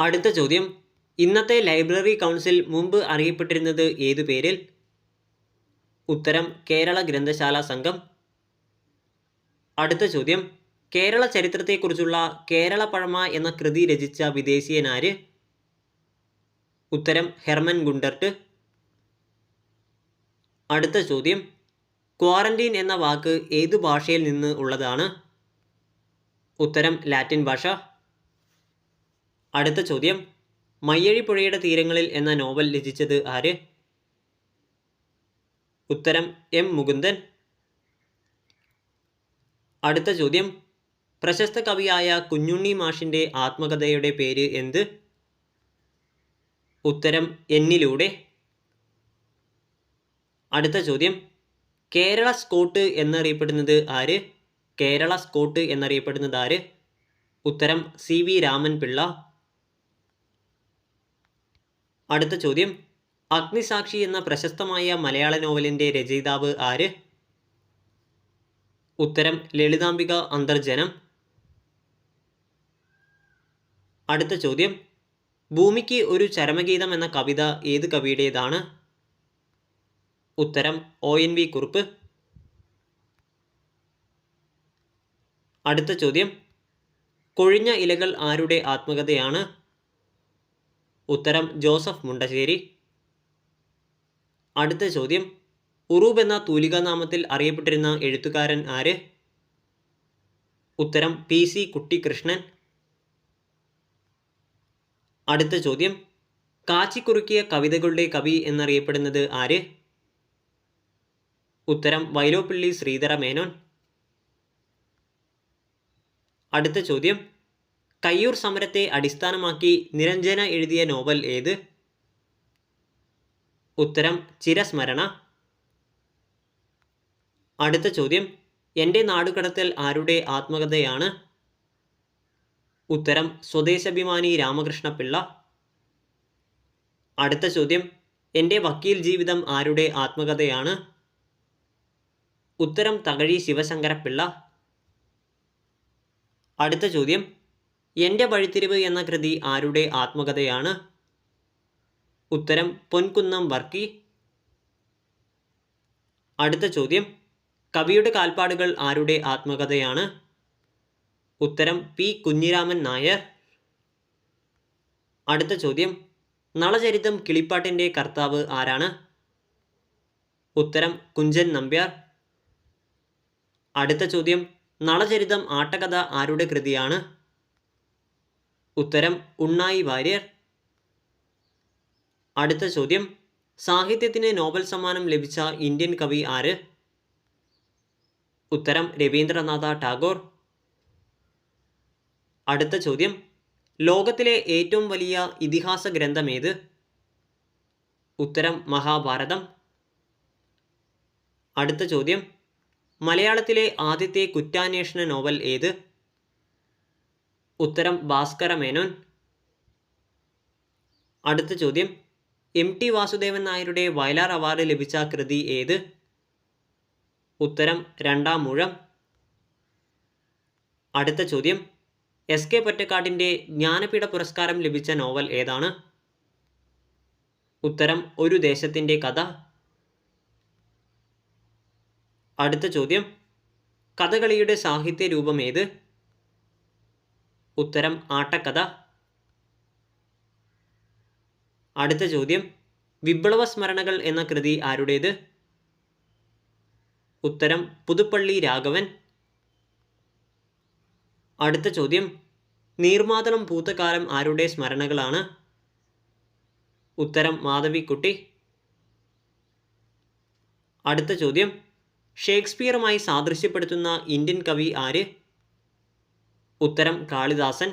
അടുത്ത ചോദ്യം. ഇന്നത്തെ ലൈബ്രറി കൗൺസിൽ മുമ്പ് അറിയപ്പെട്ടിരുന്നത് ഏതു പേരിൽ? ഉത്തരം കേരള ഗ്രന്ഥശാല സംഘം. അടുത്ത ചോദ്യം. കേരള ചരിത്രത്തെക്കുറിച്ചുള്ള കേരള പഴമ എന്ന കൃതി രചിച്ച വിദേശീയനാര്? ഉത്തരം ഹെർമൻ ഗുണ്ടർട്ട്. അടുത്ത ചോദ്യം. ക്വാറന്റീൻ എന്ന വാക്ക് ഏതു ഭാഷയിൽ നിന്ന് ഉള്ളതാണ്? ഉത്തരം ലാറ്റിൻ ഭാഷ. അടുത്ത ചോദ്യം. മയ്യഴിപ്പുഴയുടെ തീരങ്ങളിൽ എന്ന നോവൽ രചിച്ചത് ആര്? ഉത്തരം എം. മുകുന്ദൻ. അടുത്ത ചോദ്യം. പ്രശസ്ത കവിയായ കുഞ്ഞുണ്ണി മാഷിന്റെ ആത്മകഥയുടെ പേര് എന്ത്? ഉത്തരം എന്നിലൂടെ. അടുത്ത ചോദ്യം. കേരള സ്കോട്ട് എന്നറിയപ്പെടുന്നത് ആര്? കേരള സ്കോട്ട് എന്നറിയപ്പെടുന്നത് ആര്? ഉത്തരം സി വി രാമൻ പിള്ള അടുത്ത ചോദ്യം. അഗ്നിസാക്ഷി എന്ന പ്രശസ്തമായ മലയാള നോവലിന്റെ രചയിതാവ് ആര്? ഉത്തരം ലളിതാംബിക അന്തർജനം. അടുത്ത ചോദ്യം. ഭൂമിക്ക് ഒരു ചരമഗീതം എന്ന കവിത ഏത് കവിയുടേതാണ്? ഉത്തരം ഒ എൻ വി കുറുപ്പ്. അടുത്ത ചോദ്യം. കൊഴിഞ്ഞ ഇലകൾ ആരുടെ ആത്മകഥയാണ്? ഉത്തരം ജോസഫ് മുണ്ടശ്ശേരി. അടുത്ത ചോദ്യം. ഉറൂബ് എന്ന തൂലികാനാമത്തിൽ അറിയപ്പെട്ടിരുന്ന എഴുത്തുകാരൻ ആര്? ഉത്തരം പി സി കുട്ടിക്കൃഷ്ണൻ അടുത്ത ചോദ്യം. കാച്ചിക്കുറുക്കിയ കവിതകളുടെ കവി എന്നറിയപ്പെടുന്നത് ആര്? ഉത്തരം വൈലോപ്പിള്ളി ശ്രീധര മേനോൻ അടുത്ത ചോദ്യം. കയ്യൂർ സമരത്തെ അടിസ്ഥാനമാക്കി നിരഞ്ജന എഴുതിയ നോവൽ ഏത്? ഉത്തരം ചിരസ്മരണ. അടുത്ത ചോദ്യം എന്റെ നാടുകടത്തൽ ആരുടെ ആത്മകഥയാണ്? ഉത്തരം സ്വദേശാഭിമാനി രാമകൃഷ്ണപിള്ള. അടുത്ത ചോദ്യം എന്റെ വക്കീൽ ജീവിതം ആരുടെ ആത്മകഥയാണ്? ഉത്തരം തകഴി ശിവശങ്കരപ്പിള്ള. അടുത്ത ചോദ്യം എന്റെ വഴിത്തിരിവ് എന്ന കൃതി ആരുടെ ആത്മകഥയാണ്? ഉത്തരം പൊൻകുന്നം വർക്കി. അടുത്ത ചോദ്യം കവിയുടെ കാൽപ്പാടുകൾ ആരുടെ ആത്മകഥയാണ്? ഉത്തരം പി കുഞ്ഞിരാമൻ നായർ. അടുത്ത ചോദ്യം നളചരിതം കിളിപ്പാട്ടിന്റെ കർത്താവ് ആരാണ്? ഉത്തരം കുഞ്ചൻ നമ്പ്യാർ. അടുത്ത ചോദ്യം നളചരിതം ആട്ടകഥ ആരുടെ കൃതിയാണ്? ഉത്തരം ഉണ്ണായി വാര്യർ. അടുത്ത ചോദ്യം സാഹിത്യത്തിന് നോബൽ സമ്മാനം ലഭിച്ച ഇന്ത്യൻ കവി ആര്? ഉത്തരം രവീന്ദ്രനാഥ ടാഗോർ. അടുത്ത ചോദ്യം ലോകത്തിലെ ഏറ്റവും വലിയ ഇതിഹാസ ഗ്രന്ഥം ഏത്? ഉത്തരം മഹാഭാരതം. അടുത്ത ചോദ്യം മലയാളത്തിലെ ആദ്യത്തെ കുറ്റാന്വേഷണ നോവൽ ഏത്? ഉത്തരം ഭാസ്കര മേനോൻ. അടുത്ത ചോദ്യം. എം ടി വാസുദേവൻ നായരുടെ വയലാർ അവാർഡ് ലഭിച്ച കൃതി ഏത്? ഉത്തരം രണ്ടാം മുഴം. അടുത്ത ചോദ്യം. എസ് കെ പൊറ്റക്കാടിന്റെ ജ്ഞാനപീഠ പുരസ്കാരം ലഭിച്ച നോവൽ ഏതാണ്? ഉത്തരം ഒരു ദേശത്തിന്റെ കഥ. അടുത്ത ചോദ്യം. കഥകളിയുടെ സാഹിത്യ രൂപം ഏത്? ഉത്തരം ആട്ടക്കഥ. അടുത്ത ചോദ്യം. വിപ്ലവ സ്മരണകൾ എന്ന കൃതി ആരുടേത്? ഉത്തരം പുതുപ്പള്ളി രാഘവൻ. അടുത്ത ചോദ്യം. നീർമാതളം പൂത്തകാലം ആരുടെ സ്മരണകളാണ്? ഉത്തരം മാധവിക്കുട്ടി. അടുത്ത ചോദ്യം. ഷേക്സ്പിയറുമായി സാദൃശ്യപ്പെടുത്തുന്ന ഇന്ത്യൻ കവി ആര്? ഉത്തരം കാളിദാസൻ